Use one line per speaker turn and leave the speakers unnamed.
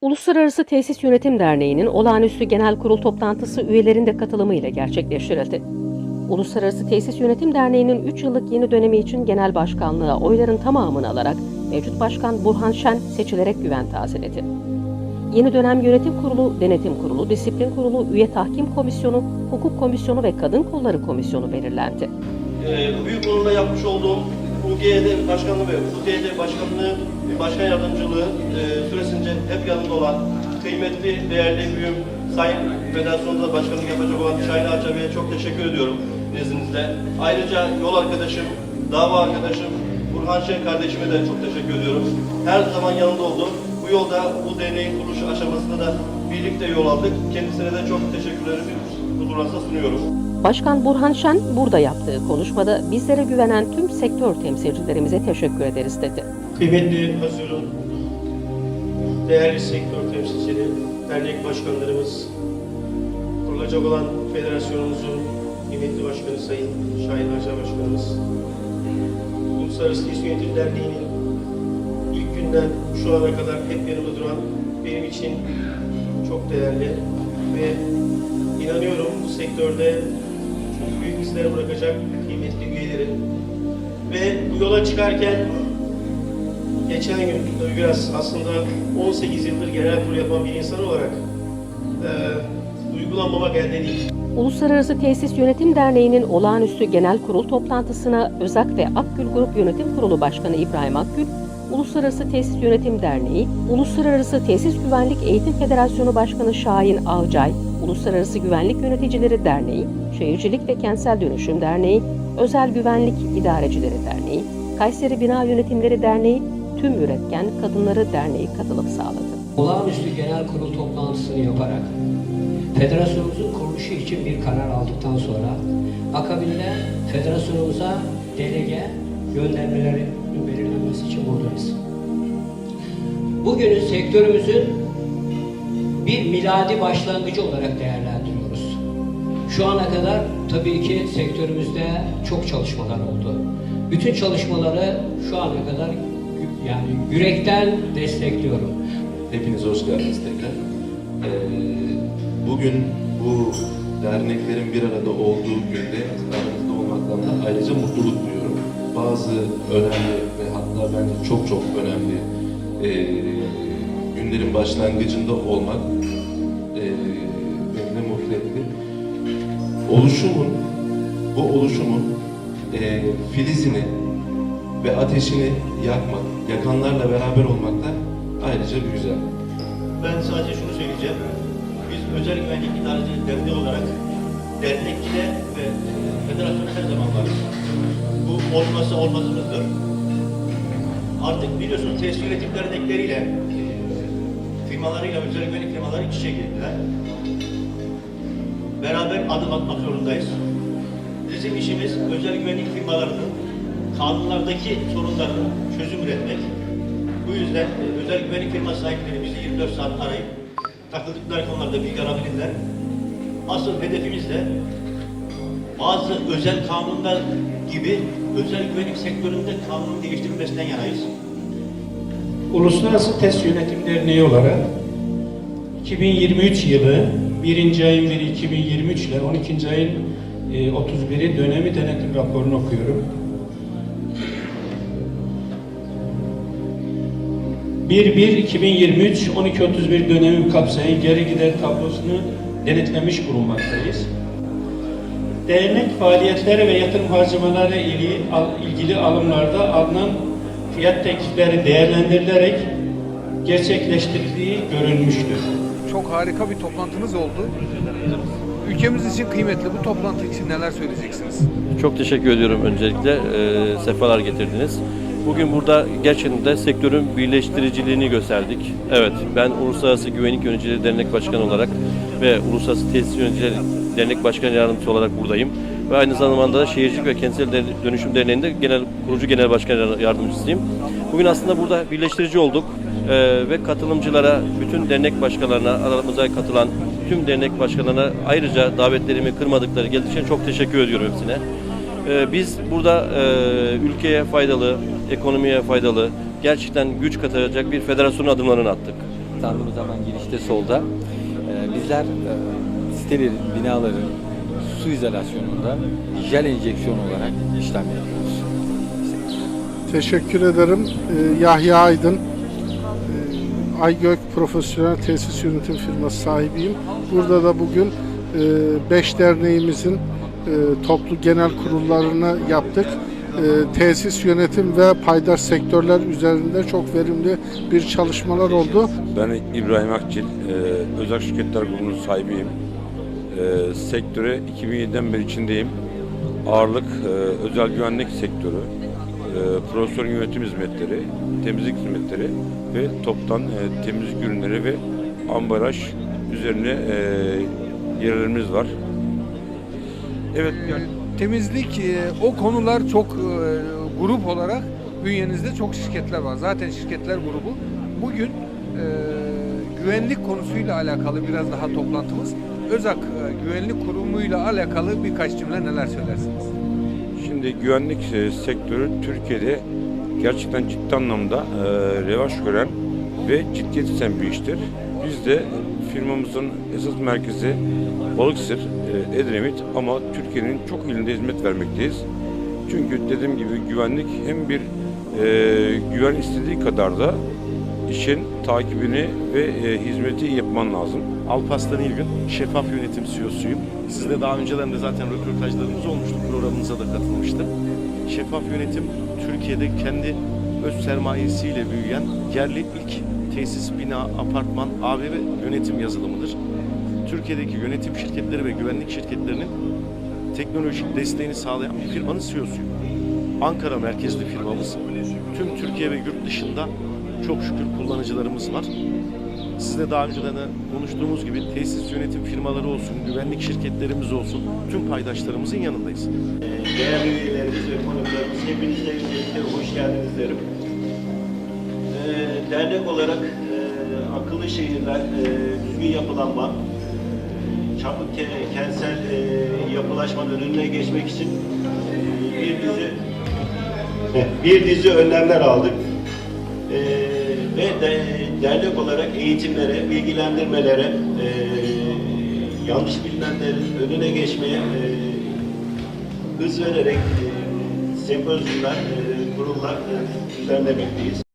Uluslararası Tesis Yönetim Derneği'nin olağanüstü genel kurul toplantısı üyelerin de katılımıyla gerçekleştirildi. Uluslararası Tesis Yönetim Derneği'nin 3 yıllık yeni dönemi için genel başkanlığa oyların tamamını alarak mevcut başkan Burhan Şen seçilerek güven tazeledi. Yeni dönem yönetim kurulu, denetim kurulu, disiplin kurulu, üye tahkim komisyonu, hukuk komisyonu ve kadın kolları komisyonu belirlendi.
Ee, büyük onurla yapmış olduğum UG'de başkanlığı ve UG'de başkanlığı ve başkan yardımcılığı e, hep yanında olan kıymetli, değerli büyüğüm Sayın Federasyonumuzda başkanlık yapacak olan Şahin Arca Bey'e çok teşekkür ediyorum izninizle. Ayrıca yol arkadaşım, dava arkadaşım Burhan Şen kardeşime de çok teşekkür ediyorum. Her zaman yanında oldu. Bu yolda bu derneğin kuruluş aşamasında da birlikte yol aldık. Kendisine de çok teşekkürlerimi huzurlarınızda sunuyorum.
Başkan Burhan Şen burada yaptığı konuşmada bizlere güvenen tüm sektör temsilcilerimize teşekkür ederiz dedi.
Kıymetli hazırın, değerli sektör temsilcileri, dernek başkanlarımız, kurulacak olan federasyonumuzun kıymetli başkanı Sayın Şahin Hoca Başkanımız, Uluslararası İş Yönetim Derneği'nin ilk günden şu ana kadar hep yanımda duran benim için çok değerli ve inanıyorum bu sektörde çok büyük izler bırakacak kıymetli üyeleri ve bu yola çıkarken geçen gün biraz aslında 18 yıldır genel kurul yapan bir insan olarak e, duygulanmamak elde değil.
Uluslararası Tesis Yönetim Derneği'nin olağanüstü genel kurul toplantısına Özak ve Akgül Grup Yönetim Kurulu Başkanı İbrahim Akgül, Uluslararası Tesis Yönetim Derneği, Uluslararası Tesis Güvenlik Eğitim Federasyonu Başkanı Şahin Avcay, Uluslararası Güvenlik Yöneticileri Derneği, Şehircilik ve Kentsel Dönüşüm Derneği, Özel Güvenlik İdarecileri Derneği, Kayseri Bina Yönetimleri Derneği, Tüm Üretken Kadınları Derneği katılım sağladı.
olağanüstü genel kurul toplantısını yaparak federasyonumuzun kuruluşu için bir karar aldıktan sonra akabinde federasyonumuza delege göndermelerin belirlenmesi için buradayız. Bugünün sektörümüzün bir miladi başlangıcı olarak değerlendiriyoruz. Şu ana kadar tabii ki sektörümüzde çok çalışmalar oldu. Bütün çalışmaları şu ana kadar yani yürekten destekliyorum.
Hepiniz hoş geldiniz tekrar. Ee, bugün bu derneklerin bir arada olduğu günde aramızda olmaktan da ayrıca mutluluk duyuyorum. Bazı önemli ve hatta bence çok çok önemli e, günlerin başlangıcında olmak e, beni de mutlu etti. Oluşumun, bu oluşumun e, filizini ve ateşini yakmak, yakanlarla beraber olmak da ayrıca bir güzel.
Ben sadece şunu söyleyeceğim. Biz özel güvenlik idarecilik derneği olarak dernekçide ve federasyonda her zaman varız. Bu olmazsa olmazımızdır. Artık biliyorsunuz tesis yönetim dernekleriyle firmalarıyla özel güvenlik firmaları iç içe girdiler. Beraber adım atmak zorundayız. Bizim işimiz özel güvenlik firmalarının kanunlardaki sorunlarını çözüm üretmek. Bu yüzden e, özel güvenlik firma sahipleri bizi 24 saat arayıp takıldıkları konularda bilgi alabilirler. Asıl hedefimiz de bazı özel kanunlar gibi özel güvenlik sektöründe kanunun değiştirilmesinden yanayız.
Uluslararası Test Yönetim Derneği olarak 2023 yılı 1. ayın 1'i 2023 ile 12. ayın e, 31'i dönemi denetim raporunu okuyorum. 1-1-2023 12-31 dönemi kapsayan geri gider tablosunu denetlemiş bulunmaktayız. Dernek faaliyetleri ve yatırım harcamaları al- ilgili alımlarda alınan fiyat teklifleri değerlendirilerek gerçekleştirildiği görülmüştür.
Çok harika bir toplantınız oldu. Ülkemiz için kıymetli bu toplantı için neler söyleyeceksiniz?
Çok teşekkür ediyorum öncelikle. Ee, sefalar getirdiniz. Bugün burada gerçekten de sektörün birleştiriciliğini gösterdik. Evet, ben Uluslararası Güvenlik Yöneticileri Dernek Başkanı olarak ve Uluslararası Tesis Yöneticileri Dernek Başkanı Yardımcısı olarak buradayım. Ve aynı zamanda da Şehircilik ve Kentsel Dönüşüm Derneği'nde genel kurucu genel başkan yardımcısıyım. Bugün aslında burada birleştirici olduk Ee, ve katılımcılara, bütün dernek başkanlarına, aramıza katılan tüm dernek başkanlarına ayrıca davetlerimi kırmadıkları geldiği için çok teşekkür ediyorum hepsine. Ee, Biz burada e, ülkeye faydalı, ekonomiye faydalı, gerçekten güç katacak bir federasyon adımlarını attık.
standımız hemen girişte solda. Ee, bizler e, sitelerin, binaların su izolasyonunda jel enjeksiyon olarak işlem yapıyoruz.
Teşekkür ederim. Ee, Yahya Aydın, ee, Aygök Profesyonel Tesis Yönetim Firması sahibiyim. Burada da bugün 5 derneğimizin e, toplu genel kurullarını yaptık. E, Tesis yönetim ve paydaş sektörler üzerinde çok verimli bir çalışmalar oldu.
Ben İbrahim Akçil, e, Özel Şirketler Grubu'nun sahibiyim. E, sektöre 2007'den beri içindeyim. Ağırlık e, özel güvenlik sektörü, e, profesyonel yönetim hizmetleri, temizlik hizmetleri ve toptan e, temizlik ürünleri ve ambalaj üzerine e, yerlerimiz var.
Evet yani temizlik e, o konular çok e, grup olarak bünyenizde çok şirketler var. Zaten şirketler grubu. Bugün e, güvenlik konusuyla alakalı biraz daha toplantımız. Özak Güvenlik Kurumu'yla alakalı birkaç cümle neler söylersiniz?
Şimdi güvenlik sektörü Türkiye'de gerçekten ciddi anlamda revaç gören ve ciddiyet isten bir iştir. Biz de firmamızın esas merkezi Balıkesir, e, Edremit ama Türkiye'nin çok ilinde hizmet vermekteyiz. Çünkü dediğim gibi güvenlik hem bir e, güven istediği kadar da işin takibini ve e, hizmeti yapman lazım.
Alparslan İlgün, şeffaf yönetim CEO'suyum. Sizde daha önceden de zaten röportajlarımız olmuştu, programınıza da katılmıştım. Şeffaf yönetim, Türkiye'de kendi öz sermayesiyle büyüyen yerli ilk tesis, bina, apartman, AVM yönetim yazılımıdır. Türkiye'deki yönetim şirketleri ve güvenlik şirketlerinin teknolojik desteğini sağlayan bir firmanın CEO'suyum. Ankara merkezli firmamız. Tüm Türkiye ve yurt dışında çok şükür kullanıcılarımız var. Sizle daha önceden de konuştuğumuz gibi tesis yönetim firmaları olsun, güvenlik şirketlerimiz olsun, tüm paydaşlarımızın yanındayız.
Değerli üyelerimiz ve konuklarımız hepinize öncelikle hoş geldiniz derim. Ee, dernek olarak e, akıllı şehirler, e, düzgün yapılanma, e, çabuk ke- kentsel e, yapılaşmanın önüne geçmek için e, bir dizi bir dizi önlemler aldık. E, ve de, dernek olarak eğitimlere, bilgilendirmelere, yanlış bilinenlerin önüne geçmeye hız vererek e, sempozyumlar, kurullar e, düzenlemekteyiz.